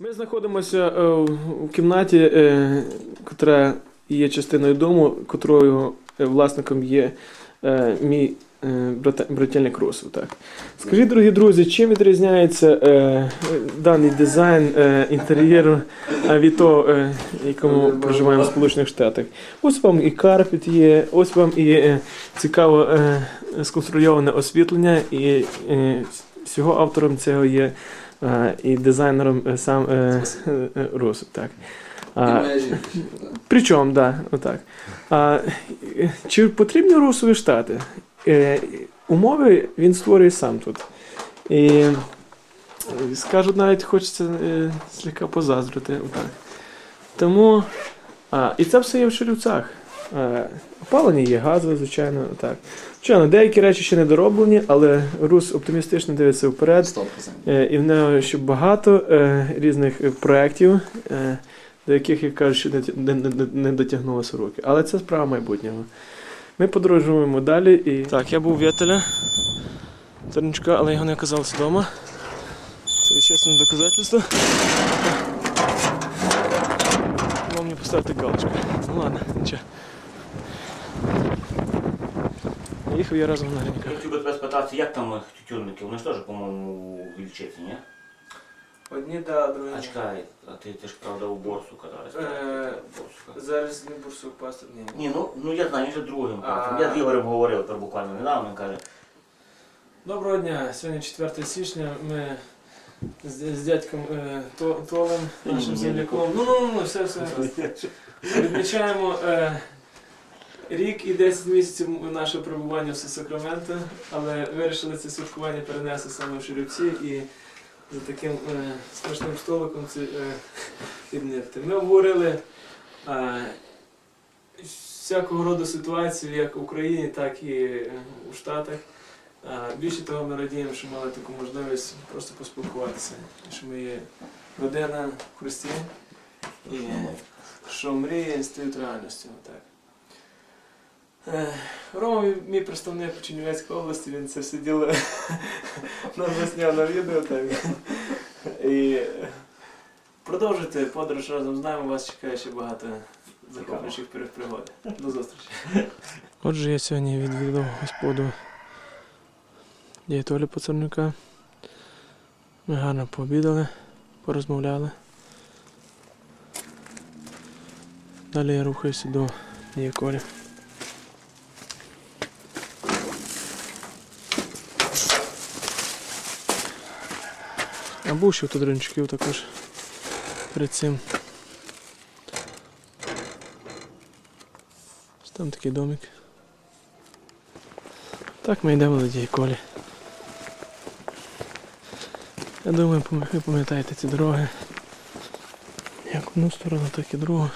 Ми знаходимося е, у кімнаті, е, котра є частиною дому, котрою е, власником є е, мій е, брательник. Так. Скажіть, дорогі друзі, чим відрізняється е, е, даний дизайн е, інтер'єру е, від того, е, якому проживаємо в Сполучених Штатах? Ось вам і карпет є, ось вам і е, цікаво е, сконструйоване освітлення, і е, всього автором цього є. І дизайнером е, сам е, е, е, так. А. Причому, да, отак. А, чи потрібні Русові штати? Е, умови він створює сам тут. І е, скажу, навіть хочеться е, слегка позаздрити. Отак. Тому. А, і це все є в Шерівцях. Е, опалення є газове, звичайно. Так. Звичайно, деякі речі ще не дороблені, але Рус оптимістично дивиться вперед. 100%. Е, І в нього ще багато е, різних проєктів, до яких, як кажуть, ще не, дотягнулося руки. Але це справа майбутнього. Ми подорожуємо далі і. Так, я був у Вєтеля, Терничка, але його не оказалося вдома. Це вещественне доказательство. Треба мені поставити галочку. Ну ладно, нічого. Їхав я разом на. Я хотів би тебе спитати, як там тютюнники? Вони ж теж, по-моєму, у Вільчиці, ні? Одні, да, другі. А чекай, а ти, ти ж правда у борсу катався. Е, Зараз не бурсук пастор, ні. Ні, ну, ну я знаю, він же другим. А. Я з Ігорем говорив тепер буквально недавно, він каже, Доброго дня. Сьогодні 4 січня. Ми з, з дядьком е, То- Толем, нашим земляком. Ну, ну, ну, все, все. Відмічаємо е, рік і 10 місяців нашого перебування в Сакраменто, але вирішили це святкування перенести саме в Ширівці і за таким е, смачним столиком це е, піднити. Ми обговорили е, всякого роду ситуацію як в Україні, так і е, у Штатах. А, Більше того, ми радіємо, що мали таку можливість просто поспілкуватися, що ми є родина в Христі і що мрії стають реальністю. Так. Е, Рома, мій- представник у Чернівецькій області, він це все діло нам засняв на відео. Так. І продовжуйте подорож разом з нами, вас чекає ще багато захоплюючих пригод. До зустрічі. Отже, я сьогодні відвідав господу дядя Поцарнюка. Ми гарно пообідали, порозмовляли. Далі я рухаюся до дії А був ще тут ринчиків також перед цим. Ось Там такий домик. Так ми йдемо до тієї Колі. Я думаю, ви пам'ятаєте ці дороги. Як одну сторону, так і другу.